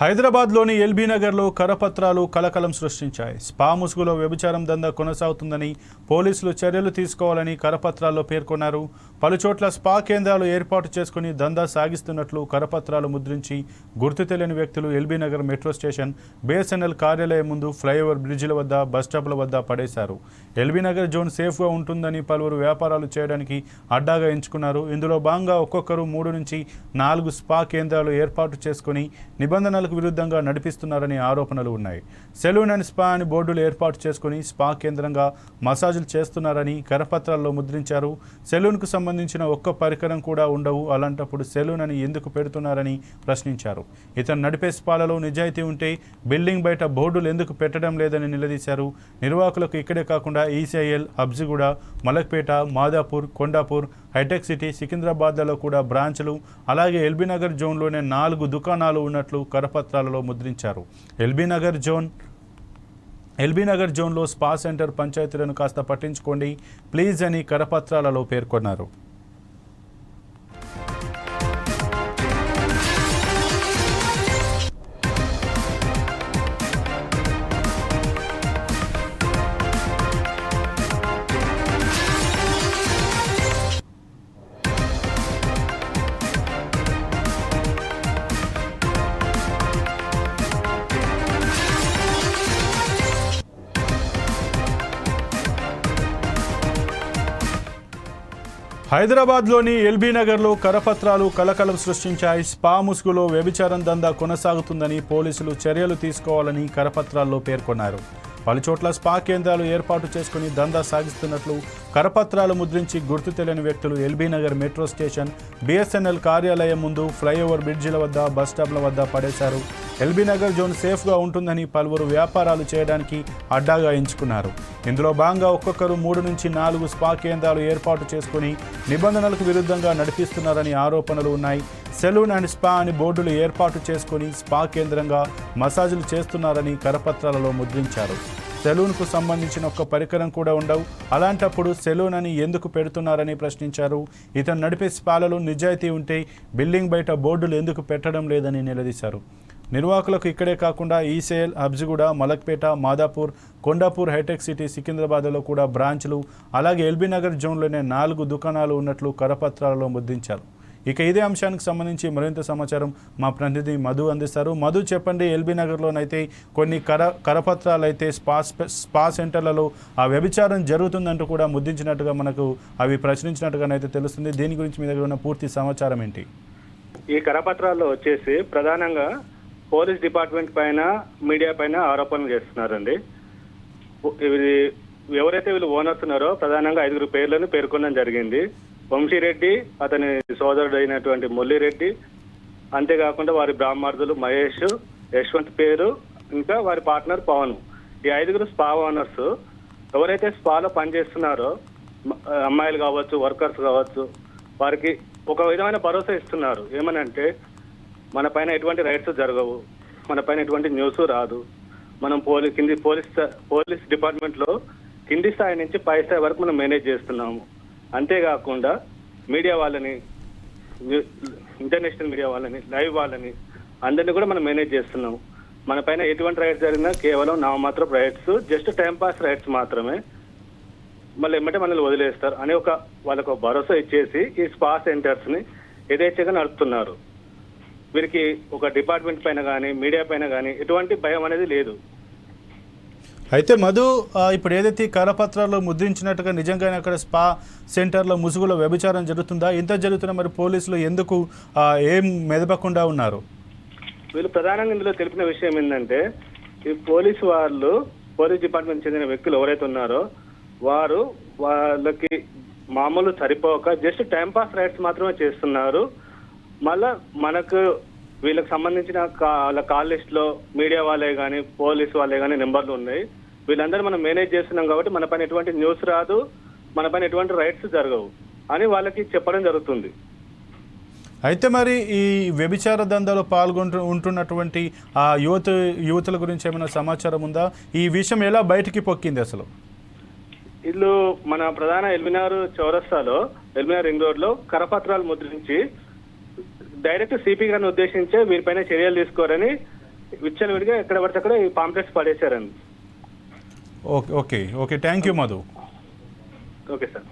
హైదరాబాద్లోని ఎల్బీ నగర్లో కరపత్రాలు కలకలం సృష్టించాయి. స్పా ముసుగులో వ్యభిచారం దందా కొనసాగుతుందని పోలీసులు చర్యలు తీసుకోవాలని కరపత్రాల్లో పేర్కొన్నారు. పలుచోట్ల స్పా కేంద్రాలు ఏర్పాటు చేసుకుని దందా సాగిస్తున్నట్లు కరపత్రాలు ముద్రించి గుర్తు తెలియని వ్యక్తులు LB Nagar metro station BSNL కార్యాలయం ముందు ఫ్లైఓవర్ బ్రిడ్జిల వద్ద బస్టాప్ల వద్ద పడేశారు. ఎల్బీ నగర్ జోన్ సేఫ్గా ఉంటుందని పలువురు వ్యాపారాలు చేయడానికి అడ్డాగా ఎంచుకున్నారు. ఇందులో భాగంగా ఒక్కొక్కరు మూడు నుంచి నాలుగు స్పా కేంద్రాలు ఏర్పాటు చేసుకుని నిబంధనలు చట్టాలకు విరుద్ధంగా నడిపిస్తున్నారని ఆరోపణలు ఉన్నాయి. సెలూన్ అండ్ స్పా అని బోర్డులు ఏర్పాటు చేసుకుని స్పా కేంద్రంగా మసాజులు చేస్తున్నారని కరపత్రాల్లో ముద్రించారు. సెలూన్కు సంబంధించిన ఒక్క పరికరం కూడా ఉండవు. అలాంటప్పుడు సెలూన్ అని ఎందుకు పెడుతున్నారని ప్రశ్నించారు. ఇతను నడిపే స్పాలలో నిజాయితీ ఉంటే బిల్డింగ్ బయట బోర్డులు ఎందుకు పెట్టడం లేదని నిలదీశారు. నిర్వాహకులకు ఇక్కడే కాకుండా ECIL అబ్జిగూడ Malakpet Madhapur Kondapur hitech city సికింద్రాబాద్లలో కూడా బ్రాంచ్లు అలాగే ఎల్బీ నగర్ జోన్లోనే నాలుగు దుకాణాలు ఉన్నట్లు కరపత్రాలలో ముద్రించారు. LB Nagar zone LB Nagar జోన్లో స్పా సెంటర్ పంచాయతీలను కాస్త పట్టించుకోండి ప్లీజ్ అని కరపత్రాలలో పేర్కొన్నారు. హైదరాబాద్లోని ఎల్బీ నగర్లో కరపత్రాలు కలకలం సృష్టించాయి. స్పా ముసుగులో వ్యభిచారం దందా కొనసాగుతుందని పోలీసులు చర్యలు తీసుకోవాలని కరపత్రాల్లో పేర్కొన్నారు. పలుచోట్ల స్పా కేంద్రాలు ఏర్పాటు చేసుకుని దందా సాగిస్తున్నట్లు కరపత్రాలు ముద్రించి గుర్తు తెలియని వ్యక్తులు LB Nagar metro station BSNL కార్యాలయం ముందు ఫ్లైఓవర్ బ్రిడ్జిల వద్ద బస్టాప్ల వద్ద పడేశారు. ఎల్బీ నగర్ జోన్ సేఫ్గా ఉంటుందని పలువురు వ్యాపారాలు చేయడానికి అడ్డాగా ఎంచుకున్నారు. ఇందులో భాగంగా ఒక్కొక్కరు మూడు నుంచి నాలుగు స్పా కేంద్రాలు ఏర్పాటు చేసుకుని నిబంధనలకు విరుద్ధంగా నడిపిస్తున్నారని ఆరోపణలు ఉన్నాయి. సెలూన్ అండ్ స్పా అని బోర్డులు ఏర్పాటు చేసుకుని స్పా కేంద్రంగా మసాజులు చేస్తున్నారని కరపత్రాలలో ముద్రించారు. సెలూన్కు సంబంధించిన ఒక్క పరికరం కూడా ఉండవు. అలాంటప్పుడు సెలూన్ అని ఎందుకు పెడుతున్నారని ప్రశ్నించారు. ఇతను నడిపే స్పాలలో నిజాయితీ ఉంటే బిల్డింగ్ బయట బోర్డులు ఎందుకు పెట్టడం లేదని నిలదీశారు. నిర్వాహకులకు ఇక్కడే కాకుండా ECIL అబ్జిగూడ Malakpet Madhapur Kondapur hitech city సికింద్రాబాద్లో కూడా బ్రాంచ్లు అలాగే ఎల్బీ నగర్ జోన్లోనే నాలుగు దుకాణాలు ఉన్నట్లు కరపత్రాలలో ముద్రించారు. ఇక ఇదే అంశానికి సంబంధించి మరింత సమాచారం మా ప్రతినిధి మధు అందిస్తారు. మధు చెప్పండి ఎల్బీ నగర్లోనైతే కొన్ని కర కరపత్రాలు అయితే స్పా స్పా సెంటర్లలో ఆ వ్యభిచారం జరుగుతుందంటూ కూడా ముద్రించినట్టుగా మనకు అవి ప్రచురించినట్టుగానైతే తెలుస్తుంది. దీని గురించి మీ దగ్గర ఉన్న పూర్తి సమాచారం ఏంటి? ఈ కరపత్రాల్లో వచ్చేసి ప్రధానంగా పోలీస్ డిపార్ట్మెంట్ పైన మీడియా పైన ఆరోపణలు చేస్తున్నారండి. ఇది ఎవరైతే వీళ్ళు ఓనర్స్ ఉన్నారో ప్రధానంగా ఐదుగురు పేర్లను పేర్కొనడం జరిగింది. వంశీరెడ్డి అతని సోదరుడు అయినటువంటి మురళిరెడ్డి అంతేకాకుండా వారి బ్రాహ్మార్థులు మహేష్ యశ్వంత్ పేరు ఇంకా వారి పార్ట్నర్ పవన్. ఈ ఐదుగురు స్పా ఓనర్స్ ఎవరైతే స్పాలో పనిచేస్తున్నారో అమ్మాయిలు కావచ్చు వర్కర్స్ కావచ్చు వారికి ఒక విధమైన భరోసా ఇస్తున్నారు. ఏమనంటే మన పైన ఎటువంటి రైట్స్ జరగవు. మన పైన ఎటువంటి న్యూస్ రాదు. మనం పోలీస్ కింది పోలీస్ పోలీస్ డిపార్ట్మెంట్లో కింది స్థాయి నుంచి పై స్థాయి వరకు మనం మేనేజ్ చేస్తున్నాము. అంతేకాకుండా మీడియా వాళ్ళని ఇంటర్నేషనల్ మీడియా వాళ్ళని లైవ్ వాళ్ళని అందరినీ కూడా మనం మేనేజ్ చేస్తున్నాము. మన పైన ఎటువంటి రైట్స్ జరిగినా కేవలం నామమాత్రపు రైట్స్ జస్ట్ టైంపాస్ రైట్స్ మాత్రమే. మళ్ళీ ఎమ్మటే మనల్ని వదిలేస్తారు అని ఒక వాళ్ళకు ఒక భరోసా ఇచ్చేసి ఈ స్పా సెంటర్స్ని యథేచ్ఛగా నడుపుతున్నారు. వీరికి ఒక డిపార్ట్మెంట్ పైన కానీ మీడియా పైన కానీ ఎటువంటి భయం అనేది లేదు. అయితే మధు ఇప్పుడు ఏదైతే కరపత్రాల్లో ముద్రించినట్టుగా నిజంగానే అక్కడ స్పా సెంటర్లో ముసుగులో వ్యభిచారం జరుగుతుందా? ఇంత జరుగుతున్నా మరి పోలీసులు ఎందుకు ఏం మెదపకుండా ఉన్నారు? వీళ్ళు ప్రధానంగా ఇందులో తెలిపిన విషయం ఏంటంటే ఈ పోలీసు వాళ్ళు పోలీస్ డిపార్ట్మెంట్ చెందిన వ్యక్తులు ఎవరైతే ఉన్నారో వారు వాళ్ళకి మామూలు సరిపోక జస్ట్ టైం పాస్ రైట్స్ మాత్రమే చేస్తున్నారు. మళ్ళా మనకు వీళ్ళకి సంబంధించిన వాళ్ళ కాల్ లిస్ట్లో మీడియా వాళ్ళే కానీ పోలీస్ వాళ్ళే కానీ నెంబర్లు ఉన్నాయి. వీళ్ళందరూ మనం మేనేజ్ చేస్తున్నాం కాబట్టి మన పైన ఎటువంటి న్యూస్ రాదు మన పైన ఎటువంటి రైట్స్ జరగవు అని వాళ్ళకి చెప్పడం జరుగుతుంది. అయితే మరి ఈ వ్యభిచార దందాలో పాల్గొంటూ ఉంటున్నటువంటి ఆ యువత యువతుల గురించి ఏమైనా సమాచారం ఉందా? ఈ విషయం ఎలా బయటికి పొక్కింది అసలు? ఇల్లు మన ప్రధాన ఎల్మినార్ చౌరస్తాలో ఎల్మినార్ రింగ్ రోడ్లో కరపత్రాలు ముద్రించి డైరెక్ట్ సిపి గారిని ఉద్దేశించే వీరిపైన చర్యలు తీసుకోరని విచ్చలవిడిగా ఎక్కడ పడితే అక్కడ ఈ pamphlets పడేశారండి. Okay okay okay. Thank you Madhu okay sir.